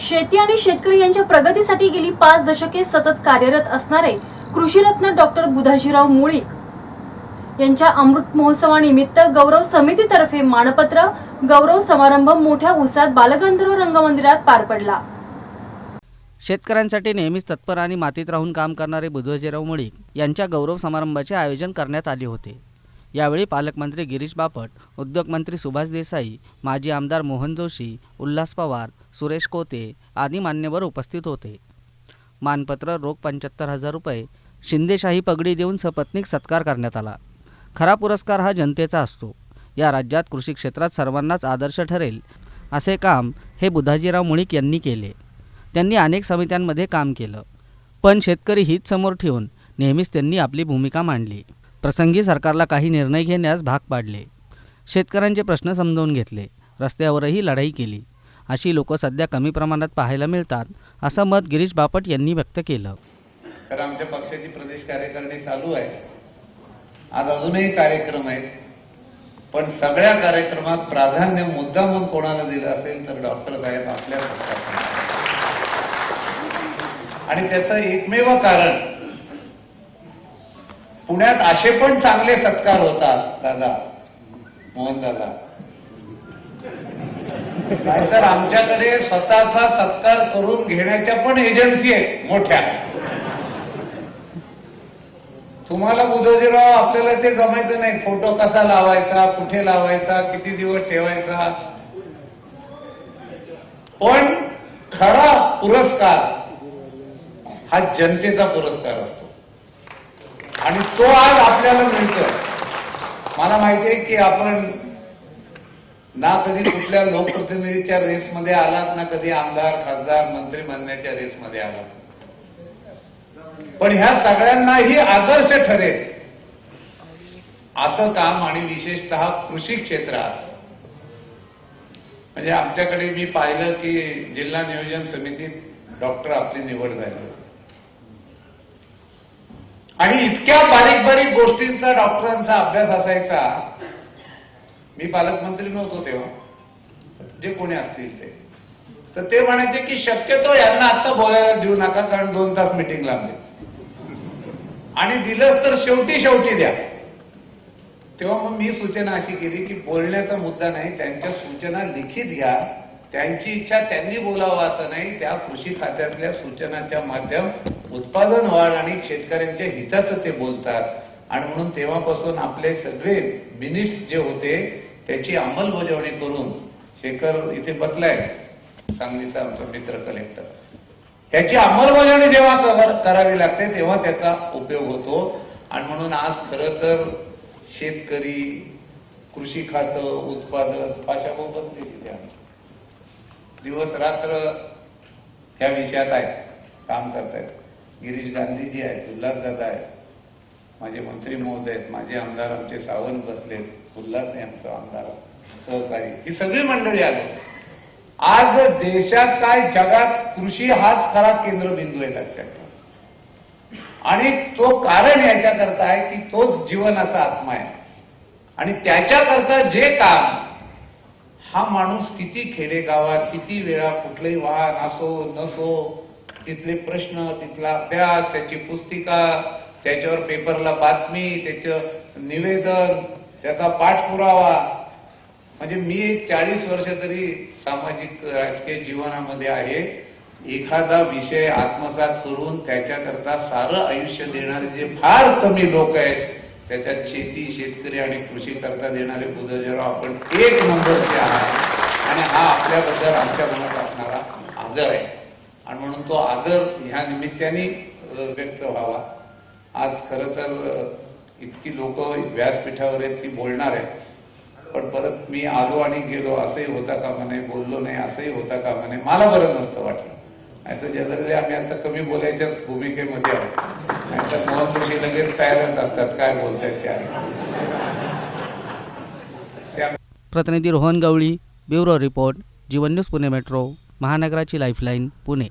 शेती आणि शेतकरी यांच्या प्रगतीसाठी गेली पाच दशके सतत कार्यरत असणारे कृषीरत्न डॉक्टर बुधाजीराव मुळीक यांच्या अमृत महोत्सवानिमित्त गौरव समितीतर्फे मानपत्र गौरव समारंभ मोठ्या उत्साहात बालगंधर्व रंगमंदिरात पार पडला. शेतकऱ्यांसाठी नेहमीच तत्पर आणि मातीत राहून काम करणारे बुधवजीराव मुळीक यांच्या गौरव समारंभाचे आयोजन करण्यात आले होते. यावेळी पालकमंत्री गिरीश बापट उद्योगमंत्री सुभाष देसाई माजी आमदार मोहन जोशी उल्हास पवार सुरेश कोते आदी मान्यवर उपस्थित होते. मानपत्र रोख पंच्याहत्तर हजार रुपये शिंदेशाही पगडी देऊन सपत्नीक सत्कार करण्यात आला. खरा पुरस्कार हा जनतेचा असतो. या राज्यात कृषी क्षेत्रात सर्वांनाच आदर्श ठरेल असे काम हे बुधाजीराव मुळीक यांनी केले. त्यांनी अनेक समित्यांमध्ये काम केलं. पण शेतकरी हित समोर ठेवून नेहमीच त्यांनी आपली भूमिका मांडली. प्रसंगी सरकारला काही निर्णय घेण्यास भाग पाडले. शेतकऱ्यांचे प्रश्न समजावून घेतले. रस्त्यावरही लढाई केली. अशी लोक सध्या कमी प्रमाणात पाहायला मिळतात असं मत गिरीश बापट यांनी व्यक्त केलं. तर आमच्या पक्षाची प्रदेश कार्यकारिणी चालू आहे. आज अजूनही कार्यक्रम आहेत. पण सगळ्या कार्यक्रमात प्राधान्य मुद्दा म्हणून कोणाला दिलं असेल तर डॉक्टर साहेब आपल्या पक्षाचं आणि त्याचं एकमेव कारण पुण्यात असे पण चांगले सत्कार होतात दादा. मोहन दादा. नाहीतर आमच्याकडे स्वतःचा सत्कार करून घेण्याच्या पण एजन्सी आहेत मोठ्या. तुम्हाला बुधोजीराव आपल्याला ते जमायचं नाही. फोटो कसा लावायचा कुठे लावायचा किती दिवस ठेवायचा? पण खरा पुरस्कार हा जनतेचा पुरस्कार असतो. आणि तो आज आपल्याला मिळतो मला माहिती आहे की आपण ना कधी कुठल्या लोकप्रतिनिधीच्या रेसमध्ये आलात ना कधी आमदार खासदार मंत्री बनण्याच्या रेसमध्ये आलात? पण ह्या सगळ्यांनाही आदर्श ठरेल. असं काम आणि विशेषतः कृषी क्षेत्रात. म्हणजे आमच्याकडे मी पाहिलं की जिल्हा नियोजन समितीत डॉक्टर आपली निवड झाली. आणि इतक्या बारीक बारीक गोष्टींचा डॉक्टरांचा अभ्यास असायचा. मी पालकमंत्री नव्हतो तेव्हा. जे कोणी असतील ते. तर ते म्हणायचे की शक्यतो यांना आता बोलायला देऊ नका कारण दोन तास मिटिंग लागली. आणि दिलंच तर शेवटी शेवटी द्या. तेव्हा मग मी सूचना अशी केली की बोलण्याचा मुद्दा नाही त्यांच्या सूचना लिखित घ्या त्यांची इच्छा त्यांनी बोलावं असं नाही. त्या कृषी खात्यातल्या सूचनाच्या माध्यम उत्पादन वाढ आणि शेतकऱ्यांच्या हिताचं ते बोलतात. आणि म्हणून तेव्हापासून आपले सगळे मिनिट्स जे होते त्याची अंमलबजावणी करून शेखर इथे बसलाय. सांगलीचा आमचा मित्र कलेक्टर त्याची अंमलबजावणी जेव्हा करावी लागते तेव्हा त्याचा उपयोग होतो. आणि म्हणून आज खरं तर शेतकरी कृषी खातं उत्पादन अशा तिथे दिवस रात्र ह्या विषयात आहेत काम करतायत. गिरीश गांधीजी आहेत उल्हासदादा आहेत माझे मंत्री महोदय आहेत माझे आमदार आमचे सावंत बसलेत उल्हास आहे आमचा आमदार सहकारी ही सगळी मंडळी आली आज देशात काय जगात कृषी हाच खरा केंद्रबिंदू आहे लक्षात ठेवा. आणि तो कारण याच्याकरता आहे की तोच जीवनाचा आत्मा आहे आणि त्याच्याकरता जे काम हा माणूस किती खेडेगावात किती वेळा कुठलंही वाहन असो नसो तिथले प्रश्न तिथला अभ्यास त्याची पुस्तिका त्याच्यावर पेपरला बातमी त्याचं निवेदन त्याचा पाठपुरावा. म्हणजे मी चाळीस वर्ष तरी सामाजिक राजकीय जीवनामध्ये आहे. एखादा विषय आत्मसात करून त्याच्याकरता सारं आयुष्य देणारे जे फार कमी लोक आहेत त्याच्यात शेती शेतकरी आणि कृषी करता देणारे बुधजराव आपण एक नंबरचे आहात. आणि हा आपल्याबद्दल आमच्या मनात असणारा आदर आहे. आणि म्हणून तो आदर ह्या निमित्ताने व्यक्त व्हावा. आज खरं तर इतकी लोक व्यासपीठावर आहेत ती बोलणार आहेत. पण परत मी आलो आणि गेलो असंही होता कामा नये बोललो नाही असंही होता कामा नये मला बरं नसतं वाटलं. नाहीतर जनरली आम्ही आता कमी बोलायच्याच भूमिकेमध्ये आहोत. नाहीतर मोहन जोशी लगेच तयारच असतात काय बोलतायत त्या त्या प्रतिनिधी Rohan Gawali bureau report Jeevan news Pune metro. महानगराची lifeline Pune.